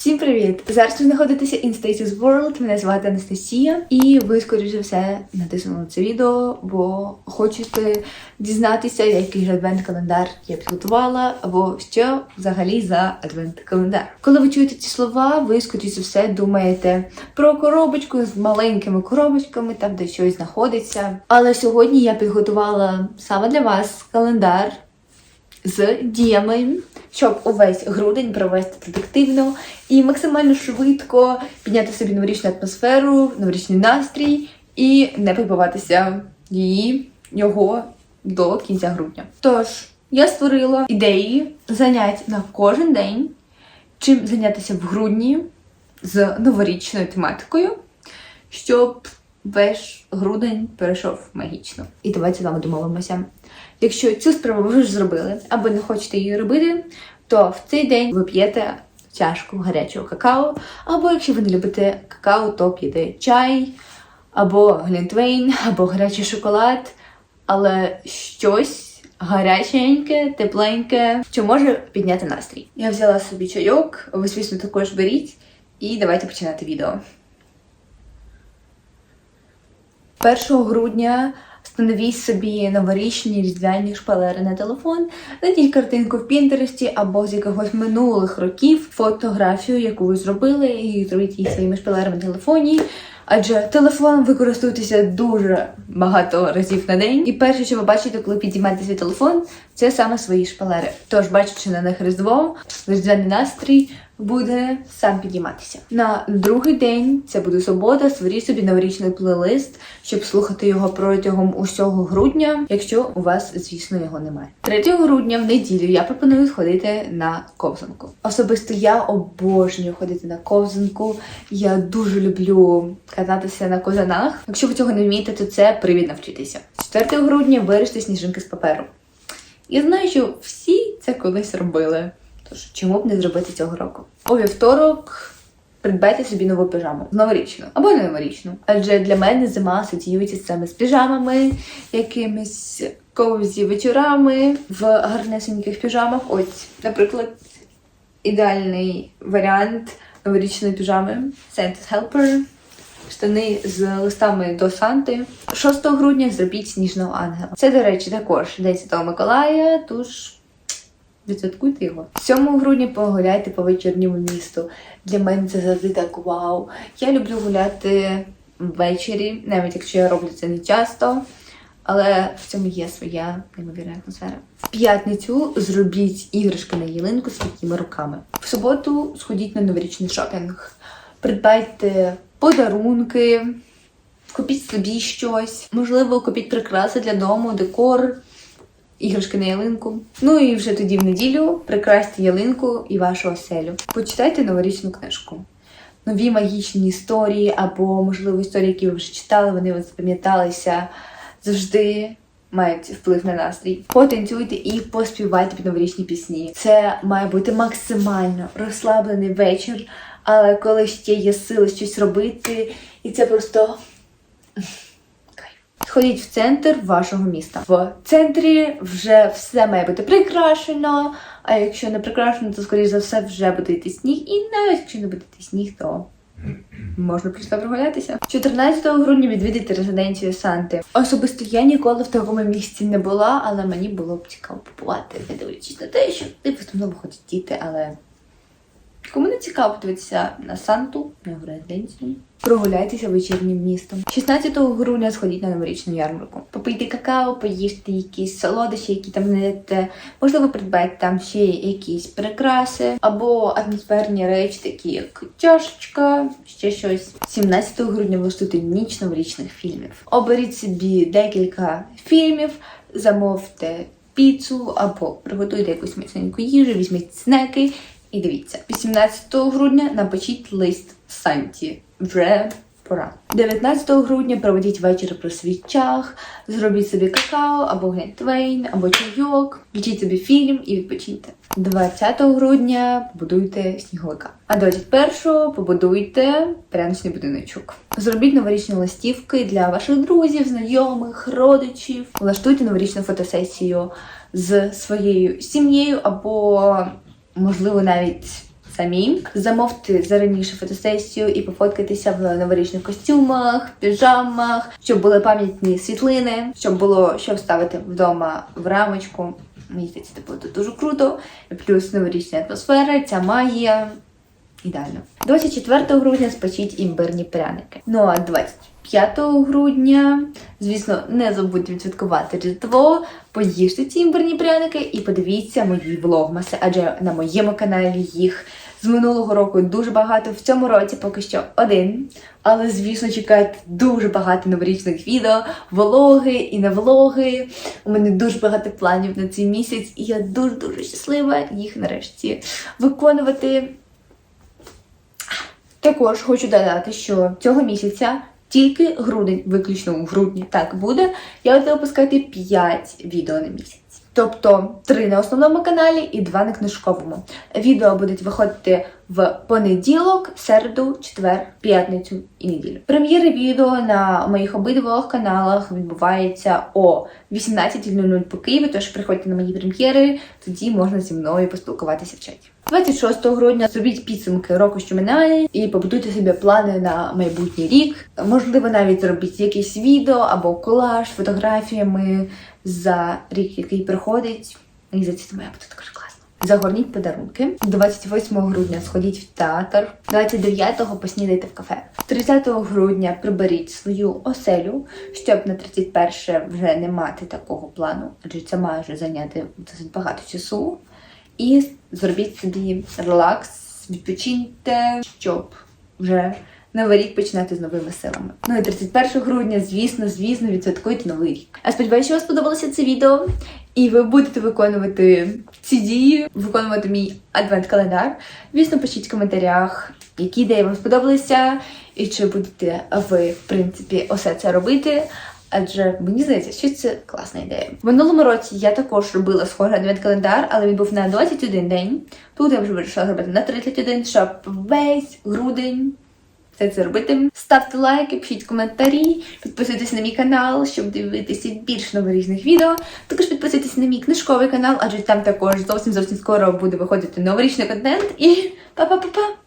Всім привіт! Зараз ви знаходитеся in Status World, мене звати Анастасія, і ви, скоріш за все, натиснули це відео, бо хочете дізнатися, який же адвент-календар я підготувала, або що взагалі за адвент-календар. Коли ви чуєте ці слова, ви, скоріш за все, думаєте про коробочку з маленькими коробочками, там де щось знаходиться. Але сьогодні я підготувала саме для вас календар з діями, щоб увесь грудень провести детективно і максимально швидко підняти собі новорічну атмосферу, новорічний настрій і не позбуватися її його до кінця грудня. Тож я створила ідеї занять на кожен день, чим зайнятися в грудні з новорічною тематикою, щоб весь грудень перейшов магічно. І давайте з вами домовимося. Якщо цю справу ви вже зробили, або не хочете її робити, то в цей день ви п'єте чашку гарячого какао, або якщо ви не любите какао, то п'єте чай, або глінтвейн, або гарячий шоколад, але щось гаряченьке, тепленьке, що може підняти настрій. Я взяла собі чайок, ви, звісно, також беріть, і давайте починати відео. 1 грудня встановіть собі новорічні різдвяні шпалери на телефон, знайдіть картинку в Пінтересті або з якогось минулих років фотографію, яку ви зробили, і зробіть її своїми шпалерами на телефоні. Адже телефон використовується дуже багато разів на день. І перше, що ви бачите, коли підіймаєте свій телефон, це саме свої шпалери. Тож, бачачи на них різдво, різдвяний настрій буде сам підійматися. На другий день, це буде субота, створіть собі новорічний плейлист, щоб слухати його протягом усього грудня, якщо у вас, звісно, його немає. 3 грудня в неділю я пропоную сходити на ковзанку. Особисто я обожнюю ходити на ковзанку. Я дуже люблю кататися на козанах. Якщо ви цього не вмієте, то це привід навчитися. 4 грудня вирішити сніжинки з паперу. Я знаю, що всі це колись робили. Тож чому б не зробити цього року? У вівторок придбайте собі нову піжаму, новорічну або не новорічну. Адже для мене зима асоціюється саме з піжамами, якимись ковзі вечорами в гарнесеньких піжамах. Ось, наприклад, ідеальний варіант новорічної піжами Santa's Helper. Штани з листами до Санти. 6 грудня зробіть сніжного ангела. Це, до речі, також День Святого Миколая, тож відсвяткуйте його. 7 грудня погуляйте по вечірньому місту. Для мене це завжди так вау. Я люблю гуляти ввечері, навіть якщо я роблю це не часто. Але в цьому є своя неймовірна атмосфера. В п'ятницю зробіть іграшки на ялинку своїми руками. В суботу сходіть на новорічний шопінг. Придбайте подарунки, купіть собі щось, можливо, купіть прикраси для дому, декор, іграшки на ялинку. Ну і вже тоді в неділю прикрасьте ялинку і вашу оселю. Почитайте новорічну книжку. Нові магічні історії, або, можливо, історії, які ви вже читали, вони вам запам'яталися завжди. Мають вплив на настрій. Потанцюйте і поспівайте під новорічні пісні. Це має бути максимально розслаблений вечір, але коли ще є сили щось робити, і це просто. Сходіть в центр вашого міста. В центрі вже все має бути прикрашено. А якщо не прикрашено, то скоріш за все вже буде йти сніг. І навіть якщо не буде йти сніг, то можна просто прогулятися. 14 грудня відвідати резиденцію Санти. Особисто я ніколи в такому місці не була, але мені було б цікаво побувати, не дивлячись на те, що ти в основному діти, але Кому не цікаво подивитися на Санту, на резиденцію, прогуляйтеся вечірнім містом. 16 грудня сходіть на новорічну ярмарку. Попийте какао, поїжте якісь солодощі, які там знайдете. Можливо, придбайте там ще якісь прикраси або атмосферні речі, такі як чашечка, ще щось. 17 грудня влаштуйте ніч новорічних фільмів. Оберіть собі декілька фільмів, замовте піцу або приготуйте якусь міцненьку їжу, візьміть снеки. І дивіться, 18 грудня напишіть лист Санті. Вже пора. 19 грудня проведіть вечір при свічах, зробіть собі какао або глінтвейн, або чайок, включіть собі фільм і відпочиньте. 20 грудня побудуйте сніговика. А 21-го побудуйте пряничний будиночок. Зробіть новорічні листівки для ваших друзів, знайомих, родичів. Влаштуйте новорічну фотосесію з своєю сім'єю або можливо, навіть самі. Замовте зараніше фотосесію і пофоткатися в новорічних костюмах, піжамах, щоб були пам'ятні світлини, щоб було що вставити вдома в рамочку. Мені здається, це буде дуже круто. Плюс новорічна атмосфера, ця магія. Ідеально. 24 грудня спечіть імбирні пряники. Ну а 25 грудня, звісно, не забудьте відсвяткувати Різдво, поїжте ці імбирні пряники і подивіться мої влогмаси, адже на моєму каналі їх з минулого року дуже багато. В цьому році поки що один. Але, звісно, чекайте дуже багато новорічних відео, влоги і не влоги. У мене дуже багато планів на цей місяць, і я дуже-дуже щаслива їх нарешті виконувати. Також хочу додати, що цього місяця тільки грудень, виключно у грудні так буде. Я буду випускати 5 відео на місяць. Тобто 3 на основному каналі і 2 на книжковому. Відео будуть виходити в понеділок, середу, четвер, п'ятницю і неділю. Прем'єри відео на моїх обидвох каналах відбуваються о 18.00 по Києві, тож приходьте на мої прем'єри, тоді можна зі мною поспілкуватися в чаті. 26 грудня зробіть підсумки року, що минає, і побудуйте собі плани на майбутній рік. Можливо, навіть зробіть якесь відео або колаж з фотографіями за рік, який приходить. Мені здається, це має бути дуже. Загорніть подарунки. 28 грудня сходіть в театр. 29-го поснідайте в кафе. 30 грудня приберіть свою оселю, щоб на 31 вже не мати такого плану, адже це має вже зайняти досить багато часу. І зробіть собі релакс, відпочиньте, щоб вже новий рік починати з новими силами. Ну і 31 грудня, звісно, звісно, відсвяткуйте новий рік. Я сподіваюся, що вам сподобалося це відео, і ви будете виконувати ці дії, виконувати мій адвент-календар. Звісно, пишіть в коментарях, які ідеї вам сподобалися, і чи будете ви, в принципі, усе це робити. Адже мені здається, що це класна ідея. В минулому році я також робила схожий адвент-календар, але він був на 21 день. Тут я вже вирішила зробити на 31, щоб весь грудень це робити. Ставте лайки, пишіть коментарі, підписуйтесь на мій канал, щоб дивитися більш новорічних відео. Також підписуйтесь на мій книжковий канал, адже там також зовсім зовсім скоро буде виходити новорічний контент. І па-па-па-па!